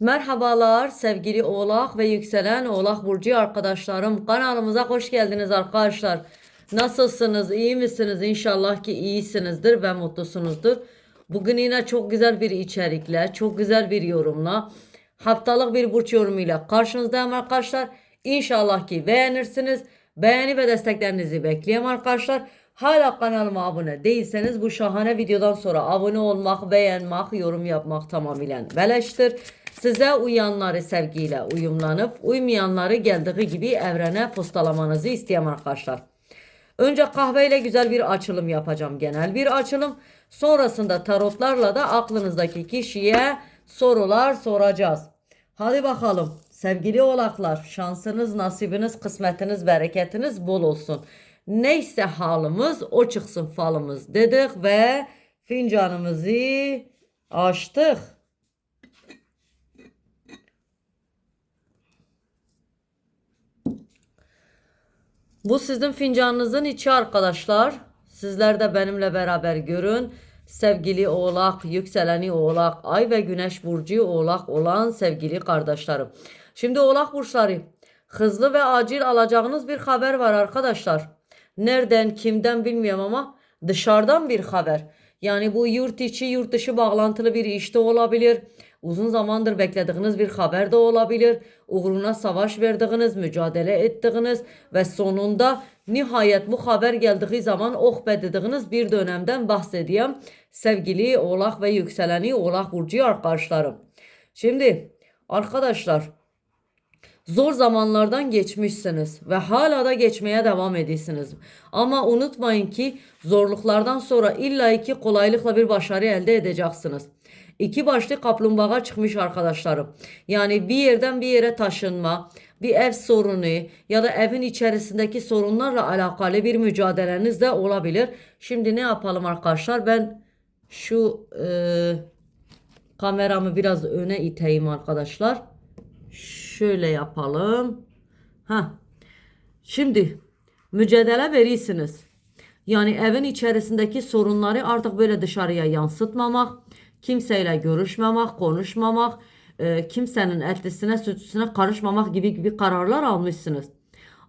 Merhabalar sevgili Oğlak ve yükselen Oğlak Burcu arkadaşlarım. Kanalımıza hoş geldiniz arkadaşlar. Nasılsınız? İyi misiniz? İnşallah ki iyisinizdir ve mutlusunuzdur. Bugün yine çok güzel bir içerikle, çok güzel bir yorumla, haftalık bir burç yorumuyla karşınızdayım arkadaşlar. İnşallah ki beğenirsiniz. Beğeni ve desteklerinizi bekliyorum arkadaşlar. Hala kanalıma abone değilseniz bu şahane videodan sonra abone olmak, beğenmek, yorum yapmak tamamıyla beleştir. Size uyanları sevgiyle uyumlanıp uymayanları geldiği gibi evrene postalamanızı isteyem arkadaşlar. Önce kahveyle güzel bir açılım yapacağım. Genel bir açılım. Sonrasında tarotlarla da aklınızdaki kişiye sorular soracağız. Hadi bakalım sevgili oğlaklar şansınız, nasibiniz, kısmetiniz, bereketiniz bol olsun. Neyse halımız o çıksın falımız dedik ve fincanımızı açtık. Bu sizin fincanınızın içi arkadaşlar. Sizler de benimle beraber görün. Sevgili oğlak, yükseleni oğlak, ay ve güneş burcu oğlak olan sevgili kardeşlerim. Şimdi oğlak burçları hızlı ve acil alacağınız bir haber var arkadaşlar. Nereden kimden bilmiyorum ama dışarıdan bir haber. Yani bu yurt içi yurt dışı bağlantılı bir işte olabilir. Uzun zamandır beklediğiniz bir haber de olabilir. Uğruna savaş verdiğiniz, mücadele ettiğiniz ve sonunda nihayet bu haber geldiği zaman oh be dediğiniz bir dönemden bahsedeyim. Sevgili oğlak ve yükseleni oğlak burcu arkadaşlarım. Şimdi arkadaşlar Zor zamanlardan geçmişsiniz ve hala da geçmeye devam ediyorsunuz. Ama unutmayın ki zorluklardan sonra illa ki kolaylıkla bir başarı elde edeceksiniz. İki başlı kaplumbağa çıkmış arkadaşlarım. Yani bir yerden bir yere taşınma, bir ev sorunu ya da evin içerisindeki sorunlarla alakalı bir mücadeleniz de olabilir. Şimdi ne yapalım arkadaşlar? Ben şu e, kameramı biraz öne iteyim arkadaşlar. Şöyle yapalım. Ha. Şimdi mücadele verirsiniz. Yani evin içerisindeki sorunları artık böyle dışarıya yansıtmamak, kimseyle görüşmemek, konuşmamak, e, kimsenin etlisine sütüsüne karışmamak gibi gibi kararlar almışsınız.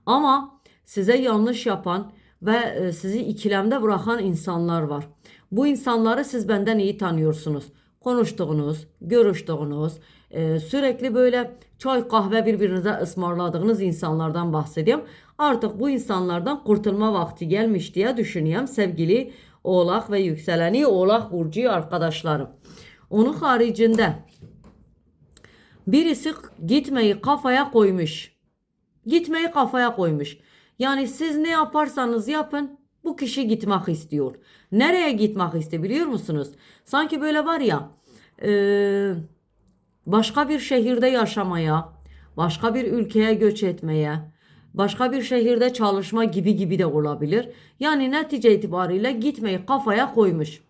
Ama size yanlış yapan ve e, sizi ikilemde bırakan insanlar var. Bu insanları siz benden iyi tanıyorsunuz. Konuştuğunuz, görüştüğünüz, e, sürekli böyle çay kahve birbirinize ısmarladığınız insanlardan bahsediyorum. Artık bu insanlardan kurtulma vakti gelmiş diye düşünüyorum sevgili Oğlak ve yükseleni Oğlak Burcu arkadaşlarım. Onun haricinde birisi gitmeyi kafaya koymuş. Gitmeyi kafaya koymuş. Yani siz ne yaparsanız yapın bu kişi gitmek istiyor. Nereye gitmek istiyor biliyor musunuz? Sanki böyle var ya e, başka bir şehirde yaşamaya, başka bir ülkeye göç etmeye, başka bir şehirde çalışma gibi gibi de olabilir. Yani netice itibariyle gitmeyi kafaya koymuş.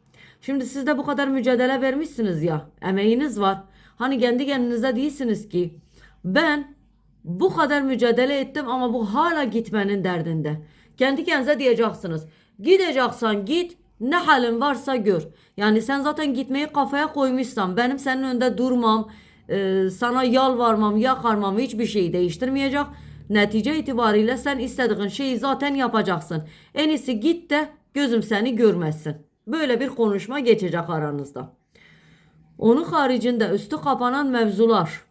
Şimdi siz de bu kadar mücadele vermişsiniz ya, emeğiniz var. Hani kendi kendinize değilsiniz ki ben bu kadar mücadele ettim ama bu hala gitmenin derdinde. Kendi kendinize diyeceksiniz. Gideceksen git, ne halin varsa gör. Yani sen zaten gitmeyi kafaya koymuşsan benim senin önünde durmam, e, sana yalvarmam, yakarmam hiçbir şeyi değiştirmeyecek. Netice itibariyle sen istediğin şeyi zaten yapacaksın. En iyisi git de gözüm seni görmesin. Böyle bir konuşma geçecek aranızda. Onun haricinde üstü kapanan mevzular.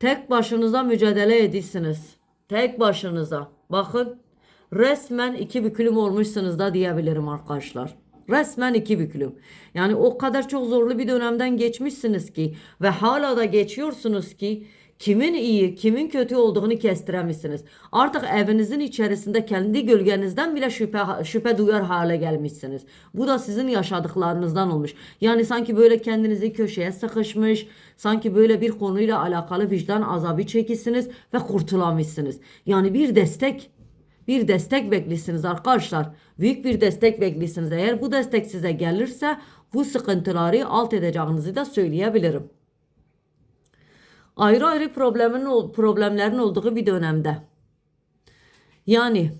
Tek başınıza mücadele edirsiniz. Tek başınıza. Bakın resmen iki bükülüm olmuşsunuz da diyebilirim arkadaşlar. Resmen iki bükülüm. Yani o kadar çok zorlu bir dönemden geçmişsiniz ki ve hala da geçiyorsunuz ki kimin iyi, kimin kötü olduğunu kestiremişsiniz. Artık evinizin içerisinde kendi gölgenizden bile şüphe, şüphe duyar hale gelmişsiniz. Bu da sizin yaşadıklarınızdan olmuş. Yani sanki böyle kendinizi köşeye sıkışmış, sanki böyle bir konuyla alakalı vicdan azabı çekisiniz ve kurtulamışsınız. Yani bir destek bir destek beklisiniz arkadaşlar. Büyük bir destek beklisiniz. Eğer bu destek size gelirse bu sıkıntıları alt edeceğinizi de söyleyebilirim. Ayrı ayrı problemin, problemlerin olduğu bir dönemde. Yani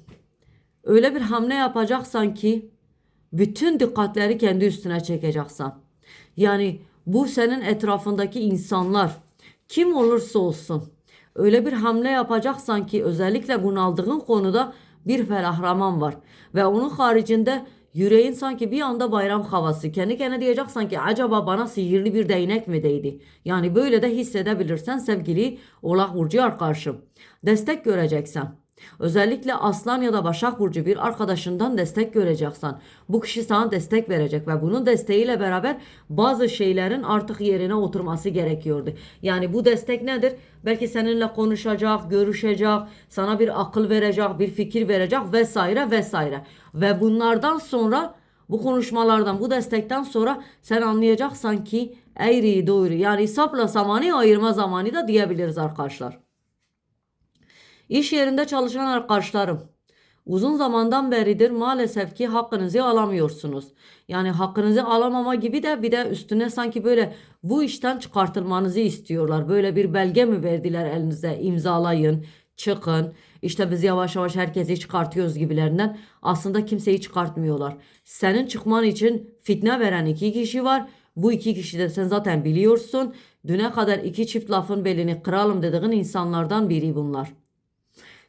öyle bir hamle yapacaksan ki bütün dikkatleri kendi üstüne çekeceksen. Yani bu senin etrafındaki insanlar Kim olursa olsun öyle bir hamle yapacaksan ki özellikle bunaldığın konuda bir ferahlaman var. Ve onun haricinde yüreğin sanki bir anda bayram havası. Kendi kendine diyeceksen ki acaba bana sihirli bir değnek mi değdi? Yani böyle de hissedebilirsen sevgili Oğlak Burcu arkadaşım. Destek göreceksen. Özellikle Aslan ya da Başak Burcu bir arkadaşından destek göreceksen. Bu kişi sana destek verecek ve bunun desteğiyle beraber bazı şeylerin artık yerine oturması gerekiyordu. Yani bu destek nedir? Belki seninle konuşacak, görüşecek, sana bir akıl verecek, bir fikir verecek vesaire vesaire. Ve bunlardan sonra bu konuşmalardan, bu destekten sonra sen anlayacaksan ki eğri doğru yani sapla zamanı ayırma zamanı da diyebiliriz arkadaşlar. İş yerinde çalışan arkadaşlarım uzun zamandan beridir maalesef ki hakkınızı alamıyorsunuz. Yani hakkınızı alamama gibi de bir de üstüne sanki böyle bu işten çıkartılmanızı istiyorlar. Böyle bir belge mi verdiler elinize imzalayın, çıkın. İşte biz yavaş yavaş herkesi çıkartıyoruz gibilerinden. Aslında kimseyi çıkartmıyorlar. Senin çıkman için fitne veren iki kişi var. Bu iki kişi de sen zaten biliyorsun. Düne kadar iki çift lafın belini kıralım dediğin insanlardan biri bunlar.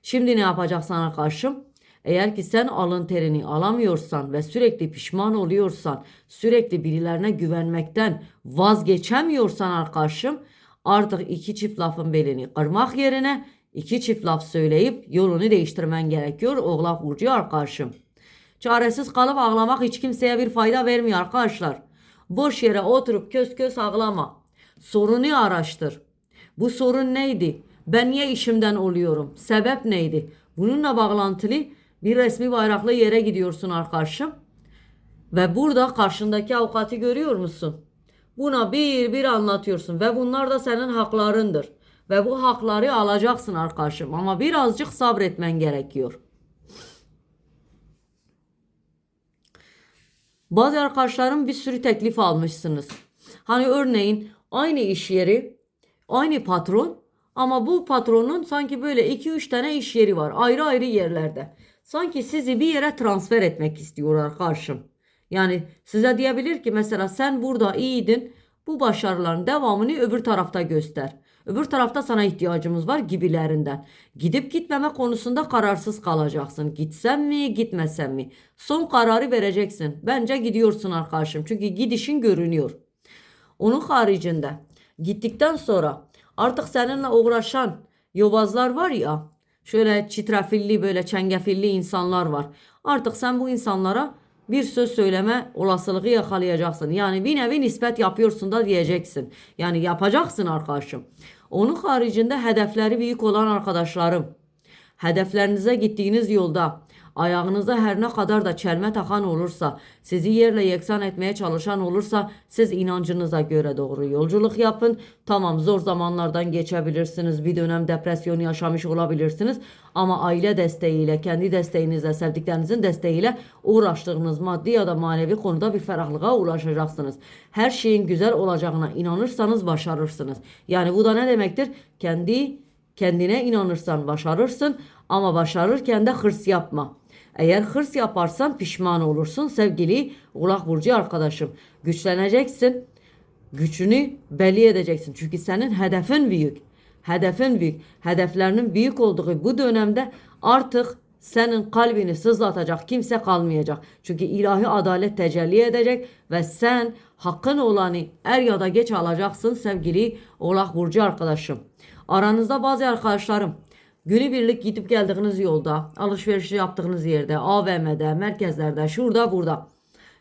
Şimdi ne yapacaksın arkadaşım? Eğer ki sen alın terini alamıyorsan ve sürekli pişman oluyorsan, sürekli birilerine güvenmekten vazgeçemiyorsan arkadaşım, artık iki çift lafın belini kırmak yerine iki çift laf söyleyip yolunu değiştirmen gerekiyor Oğlak Burcu arkadaşım. Çaresiz kalıp ağlamak hiç kimseye bir fayda vermiyor arkadaşlar. Boş yere oturup kös kös ağlama. Sorunu araştır. Bu sorun neydi? Ben niye işimden oluyorum? Sebep neydi? Bununla bağlantılı bir resmi bayraklı yere gidiyorsun arkadaşım. Ve burada karşındaki avukatı görüyor musun? Buna bir bir anlatıyorsun ve bunlar da senin haklarındır. Ve bu hakları alacaksın arkadaşım ama birazcık sabretmen gerekiyor. Bazı arkadaşlarım bir sürü teklif almışsınız. Hani örneğin aynı iş yeri, aynı patron ama bu patronun sanki böyle 2-3 tane iş yeri var ayrı ayrı yerlerde. Sanki sizi bir yere transfer etmek istiyorlar karşım. Yani size diyebilir ki mesela sen burada iyiydin bu başarıların devamını öbür tarafta göster. Öbür tarafta sana ihtiyacımız var gibilerinden. Gidip gitmeme konusunda kararsız kalacaksın. Gitsem mi gitmesem mi? Son kararı vereceksin. Bence gidiyorsun arkadaşım. Çünkü gidişin görünüyor. Onun haricinde gittikten sonra artık seninle uğraşan yobazlar var ya şöyle çitrefilli böyle çengefilli insanlar var. Artık sen bu insanlara bir söz söyleme olasılığı yakalayacaksın. Yani bir nevi nispet yapıyorsun da diyeceksin. Yani yapacaksın arkadaşım. Onun haricinde hedefleri büyük olan arkadaşlarım. Hedeflerinize gittiğiniz yolda ayağınıza her ne kadar da çelme takan olursa, sizi yerle yeksan etmeye çalışan olursa siz inancınıza göre doğru yolculuk yapın. Tamam zor zamanlardan geçebilirsiniz. Bir dönem depresyon yaşamış olabilirsiniz. Ama aile desteğiyle, kendi desteğinizle, sevdiklerinizin desteğiyle uğraştığınız maddi ya da manevi konuda bir ferahlığa ulaşacaksınız. Her şeyin güzel olacağına inanırsanız başarırsınız. Yani bu da ne demektir? Kendi kendine inanırsan başarırsın ama başarırken de hırs yapma. Eğer hırs yaparsan pişman olursun sevgili Oğlak Burcu arkadaşım. Güçleneceksin. Gücünü belli edeceksin. Çünkü senin hedefin büyük. Hedefin büyük. Hedeflerinin büyük olduğu bu dönemde artık senin kalbini sızlatacak kimse kalmayacak. Çünkü ilahi adalet tecelli edecek ve sen hakkın olanı er ya da geç alacaksın sevgili Oğlak Burcu arkadaşım. Aranızda bazı arkadaşlarım günübirlik gidip geldiğiniz yolda, alışveriş yaptığınız yerde, AVM'de, merkezlerde, şurada burada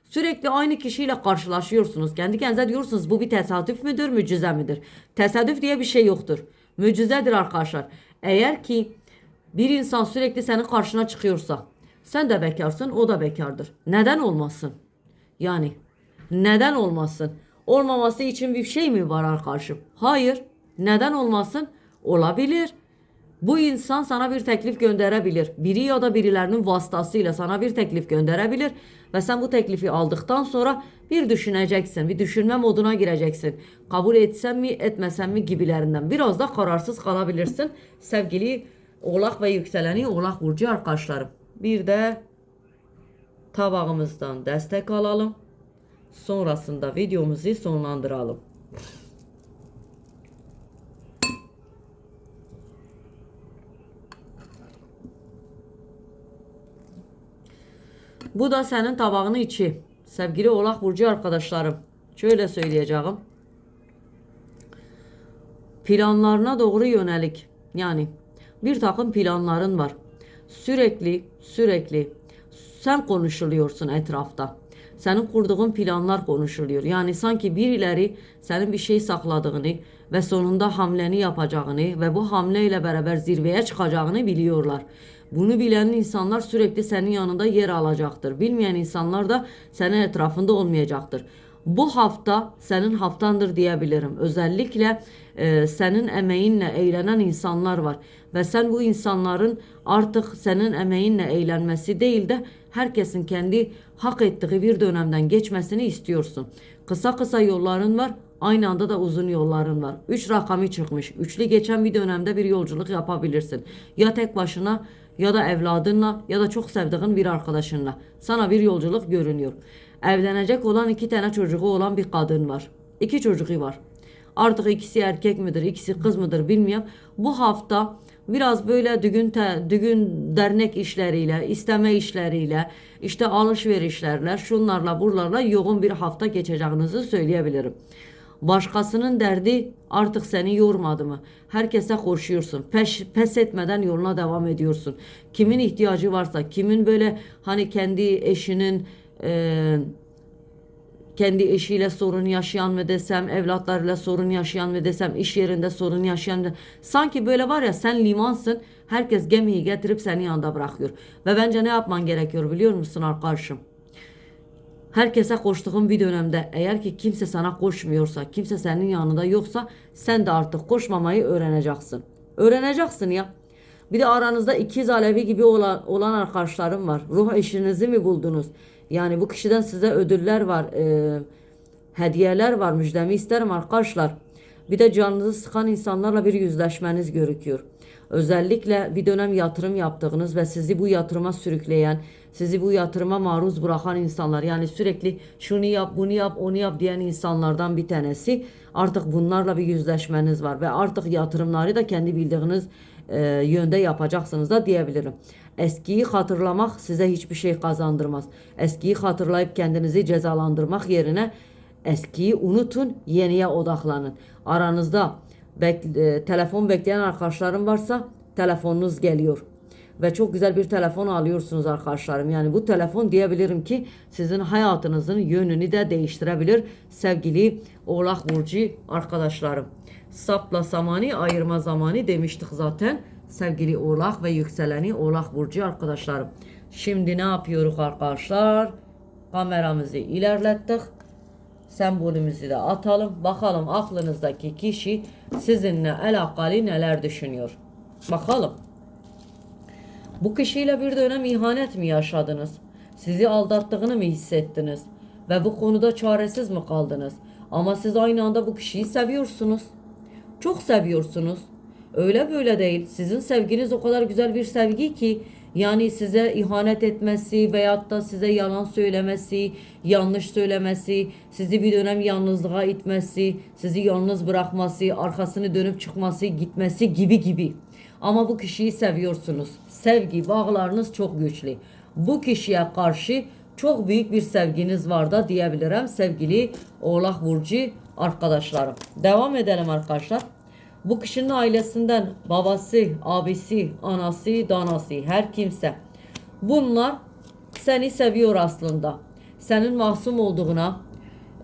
sürekli aynı kişiyle karşılaşıyorsunuz. Kendi kendinize diyorsunuz bu bir tesadüf müdür, mucize midir? Tesadüf diye bir şey yoktur. Mucizedir arkadaşlar. Eğer ki bir insan sürekli senin karşına çıkıyorsa, sen de bekarsın, o da bekardır. Neden olmasın? Yani neden olmasın? Olmaması için bir şey mi var arkadaşım? Hayır. Neden olmasın? Olabilir. Bu insan sana bir teklif gönderebilir. Biri ya da birilerinin vasıtasıyla sana bir teklif gönderebilir ve sen bu teklifi aldıktan sonra bir düşüneceksin. Bir düşünme moduna gireceksin. Kabul etsem mi, etmesem mi gibilerinden. Biraz da kararsız kalabilirsin. Sevgili Oğlak ve yükseleni Oğlak burcu arkadaşlarım. Bir de tabağımızdan destek alalım. Sonrasında videomuzu sonlandıralım. Bu da senin tabağının içi. Sevgili Oğlak Burcu arkadaşlarım. Şöyle söyleyeceğim. Planlarına doğru yönelik. Yani bir takım planların var. Sürekli sürekli sen konuşuluyorsun etrafta. Senin kurduğun planlar konuşuluyor. Yani sanki birileri senin bir şey sakladığını ve sonunda hamleni yapacağını ve bu hamleyle beraber zirveye çıkacağını biliyorlar. Bunu bilen insanlar sürekli senin yanında yer alacaktır. Bilmeyen insanlar da senin etrafında olmayacaktır. Bu hafta senin haftandır diyebilirim. Özellikle e, senin emeğinle eğlenen insanlar var. Ve sen bu insanların artık senin emeğinle eğlenmesi değil de herkesin kendi hak ettiği bir dönemden geçmesini istiyorsun. Kısa kısa yolların var. Aynı anda da uzun yolların var. Üç rakamı çıkmış. Üçlü geçen bir dönemde bir yolculuk yapabilirsin. Ya tek başına ya da evladınla ya da çok sevdiğin bir arkadaşınla. Sana bir yolculuk görünüyor. Evlenecek olan iki tane çocuğu olan bir kadın var. İki çocuğu var. Artık ikisi erkek midir, ikisi kız mıdır bilmiyorum. Bu hafta biraz böyle düğün, te, düğün dernek işleriyle, isteme işleriyle, işte alışverişlerle, şunlarla buralarla yoğun bir hafta geçeceğinizi söyleyebilirim. Başkasının derdi artık seni yormadı mı? Herkese koşuyorsun. Peş, pes etmeden yoluna devam ediyorsun. Kimin ihtiyacı varsa, kimin böyle hani kendi eşinin e, kendi eşiyle sorun yaşayan mı desem, evlatlarıyla sorun yaşayan mı desem, iş yerinde sorun yaşayan mı Sanki böyle var ya sen limansın, herkes gemiyi getirip seni yanında bırakıyor. Ve bence ne yapman gerekiyor biliyor musun arkadaşım? Herkese koştuğun bir dönemde eğer ki kimse sana koşmuyorsa, kimse senin yanında yoksa sen de artık koşmamayı öğreneceksin. Öğreneceksin ya. Bir de aranızda ikiz alevi gibi olan, olan arkadaşlarım var. Ruh eşinizi mi buldunuz? Yani bu kişiden size ödüller var, e, hediyeler var. Müjdemi isterim arkadaşlar. Bir de canınızı sıkan insanlarla bir yüzleşmeniz gerekiyor. Özellikle bir dönem yatırım yaptığınız ve sizi bu yatırıma sürükleyen, sizi bu yatırıma maruz bırakan insanlar yani sürekli şunu yap, bunu yap, onu yap diyen insanlardan bir tanesi. Artık bunlarla bir yüzleşmeniz var ve artık yatırımları da kendi bildiğiniz e, yönde yapacaksınız da diyebilirim. Eskiyi hatırlamak size hiçbir şey kazandırmaz. Eskiyi hatırlayıp kendinizi cezalandırmak yerine eskiyi unutun, yeniye odaklanın. Aranızda bek- e, telefon bekleyen arkadaşlarım varsa telefonunuz geliyor. Ve çok güzel bir telefon alıyorsunuz arkadaşlarım. Yani bu telefon diyebilirim ki sizin hayatınızın yönünü de değiştirebilir sevgili Oğlak Burcu arkadaşlarım. Sapla samanı ayırma zamanı demiştik zaten sevgili Oğlak ve yükseleni Oğlak Burcu arkadaşlarım. Şimdi ne yapıyoruz arkadaşlar? Kameramızı ilerlettik. Sembolümüzü de atalım. Bakalım aklınızdaki kişi sizinle alakalı neler düşünüyor. Bakalım. Bu kişiyle bir dönem ihanet mi yaşadınız? Sizi aldattığını mı hissettiniz? Ve bu konuda çaresiz mi kaldınız? Ama siz aynı anda bu kişiyi seviyorsunuz. Çok seviyorsunuz. Öyle böyle değil. Sizin sevginiz o kadar güzel bir sevgi ki yani size ihanet etmesi veyahut da size yalan söylemesi, yanlış söylemesi, sizi bir dönem yalnızlığa itmesi, sizi yalnız bırakması, arkasını dönüp çıkması, gitmesi gibi gibi. Ama bu kişiyi seviyorsunuz. Sevgi bağlarınız çok güçlü. Bu kişiye karşı çok büyük bir sevginiz var da diyebilirim sevgili Oğlak Burcu arkadaşlarım. Devam edelim arkadaşlar. Bu kişinin ailesinden babası, abisi, anası, danası her kimse. Bunlar seni seviyor aslında. Senin mahzum olduğuna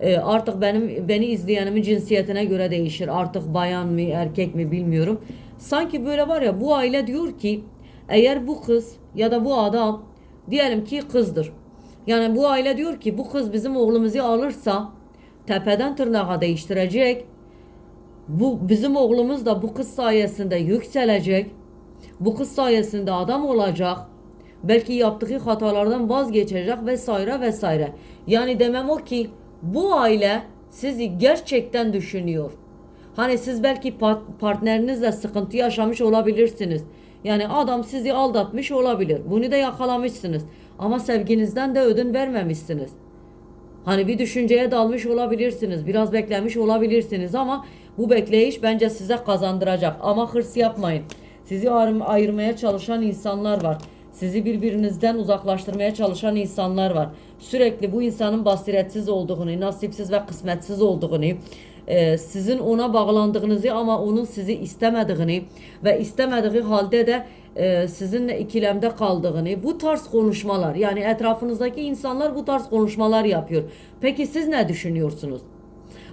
e, artık benim beni izleyenimin cinsiyetine göre değişir. Artık bayan mı erkek mi bilmiyorum. Sanki böyle var ya bu aile diyor ki eğer bu kız ya da bu adam diyelim ki kızdır. Yani bu aile diyor ki bu kız bizim oğlumuzu alırsa tepeden tırnağa değiştirecek bu bizim oğlumuz da bu kız sayesinde yükselecek. Bu kız sayesinde adam olacak. Belki yaptığı hatalardan vazgeçecek vesaire vesaire. Yani demem o ki bu aile sizi gerçekten düşünüyor. Hani siz belki partnerinizle sıkıntı yaşamış olabilirsiniz. Yani adam sizi aldatmış olabilir. Bunu da yakalamışsınız. Ama sevginizden de ödün vermemişsiniz. Hani bir düşünceye dalmış olabilirsiniz. Biraz beklemiş olabilirsiniz ama bu bekleyiş bence size kazandıracak. Ama hırs yapmayın. Sizi ayır- ayırmaya çalışan insanlar var. Sizi birbirinizden uzaklaştırmaya çalışan insanlar var. Sürekli bu insanın basiretsiz olduğunu, nasipsiz ve kısmetsiz olduğunu, e, sizin ona bağlandığınızı ama onun sizi istemediğini ve istemediği halde de e, sizinle ikilemde kaldığını, bu tarz konuşmalar yani etrafınızdaki insanlar bu tarz konuşmalar yapıyor. Peki siz ne düşünüyorsunuz?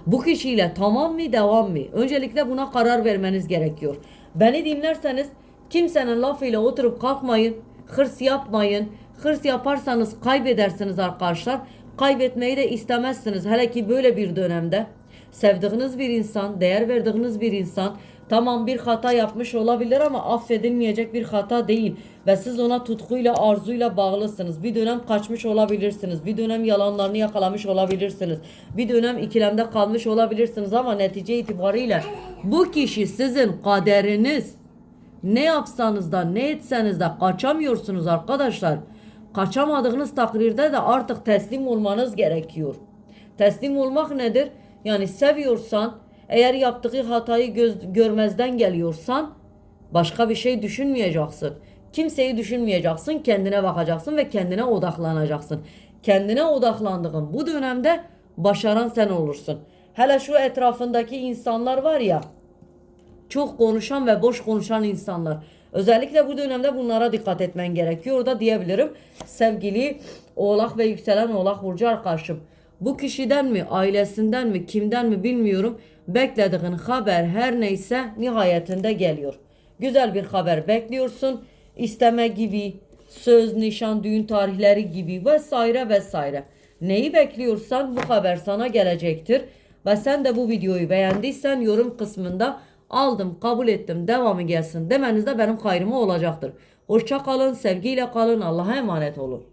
Bu kişiyle tamam mı devam mı? Öncelikle buna karar vermeniz gerekiyor. Beni dinlerseniz kimsenin lafıyla oturup kalkmayın. Hırs yapmayın. Hırs yaparsanız kaybedersiniz arkadaşlar. Kaybetmeyi de istemezsiniz. Hele ki böyle bir dönemde. Sevdiğiniz bir insan, değer verdiğiniz bir insan tamam bir hata yapmış olabilir ama affedilmeyecek bir hata değil. Ve siz ona tutkuyla, arzuyla bağlısınız. Bir dönem kaçmış olabilirsiniz. Bir dönem yalanlarını yakalamış olabilirsiniz. Bir dönem ikilemde kalmış olabilirsiniz ama netice itibariyle bu kişi sizin kaderiniz. Ne yapsanız da ne etseniz de kaçamıyorsunuz arkadaşlar. Kaçamadığınız takdirde de artık teslim olmanız gerekiyor. Teslim olmak nedir? Yani seviyorsan, eğer yaptığı hatayı göz, görmezden geliyorsan başka bir şey düşünmeyeceksin. Kimseyi düşünmeyeceksin, kendine bakacaksın ve kendine odaklanacaksın. Kendine odaklandığın bu dönemde başaran sen olursun. Hele şu etrafındaki insanlar var ya, çok konuşan ve boş konuşan insanlar. Özellikle bu dönemde bunlara dikkat etmen gerekiyor da diyebilirim. Sevgili Oğlak ve yükselen Oğlak Burcu arkadaşım. Bu kişiden mi, ailesinden mi, kimden mi bilmiyorum. Beklediğin haber her neyse nihayetinde geliyor. Güzel bir haber bekliyorsun. İsteme gibi, söz, nişan, düğün tarihleri gibi vesaire vesaire. Neyi bekliyorsan bu haber sana gelecektir. Ve sen de bu videoyu beğendiysen yorum kısmında aldım, kabul ettim, devamı gelsin demeniz de benim hayrıma olacaktır. Hoşça kalın, sevgiyle kalın, Allah'a emanet olun.